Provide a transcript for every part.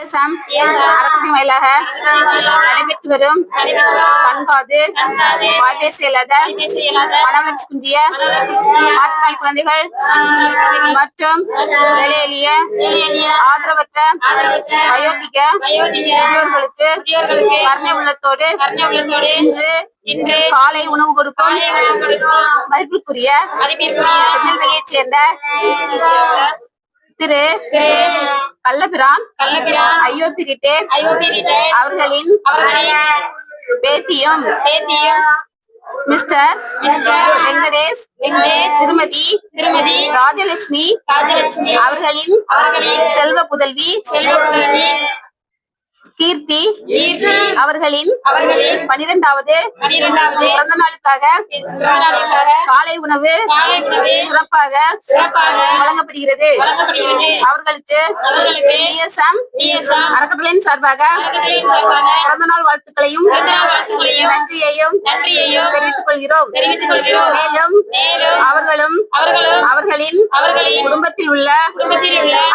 தேசம். அரசின் வாயிலாக நடைபெற்று வரும்? கண்காது வாய்ப்பேச இல்லாத மனவளர்ச்சி குன்றிய மாற்றுத்திறனாளி குழந்தைகள் மற்றும் ஏழை எளிய ஆதரவற்ற வயோதிக முதியோர்களுக்கு கருணை உள்ளத்தோடு இன்று காலை உணவு கொடுக்கும் மதிப்பிற்குரிய திருநெல்வேலியைச் சேர்ந்த திரு Kallapiran Kallapiran IOB retire IOB retired அவர்களின் அவர்களின் பேத்தியும் பேத்தியும் மிஸ்டர் மிஸ்டர் வெங்கடேஷ் வெங்கடேஷ் திருமதி திருமதி ராஜலட்சுமி ராஜலட்சுமி அவர்களின் அவர்களின் செல்வ புதல்வி செல்வ புதல்வி கீர்த்தி. கீர்த்தி. அவர்களின் பனிரெண்டாவது பிறந்த நாளுக்காக காலை உணவு சிறப்பாக சிறப்பாக வழங்கப்படுகிறது. அவர்களுக்கு அறக்கட்டளையின் சார்பாக பிறந்த நாள் வாழ்த்துக்களையும் நன்றியையும் தெரிவித்துக் கொள்கிறோம் மேலும் அவர்களும் அவர்களின் குடும்பத்தில் உள்ள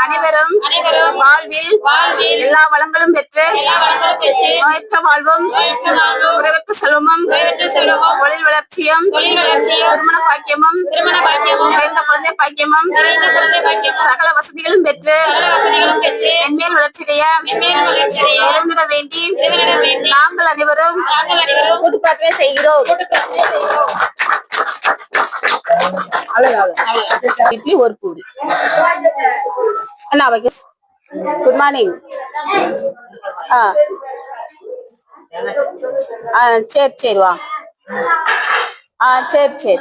அனைவரும் வாழ்வில் எல்லா வளங்களும் பெற்று நோயற்ற வாழ்வும் குறைவற்ற செல்வமும் தொழில் வளர்ச்சியும் திருமண பாக்கியமும் நிறைந்த குழந்தை பாக்கியமும் சகல வசதிகளும் பெற்று சகல வசதிகளும் பெற்று மென்மேல் வளர்ச்சியடைய இறைவனிட வேண்டி நாங்கள் அனைவரும் கூட்டு பிரார்த்தனை செய்கிறோம். இட்லி ஒரு என்ன வைக்க. குட் மார்னிங் ஆ. ஆ சரி சரி வா. ஆ சரி சரி.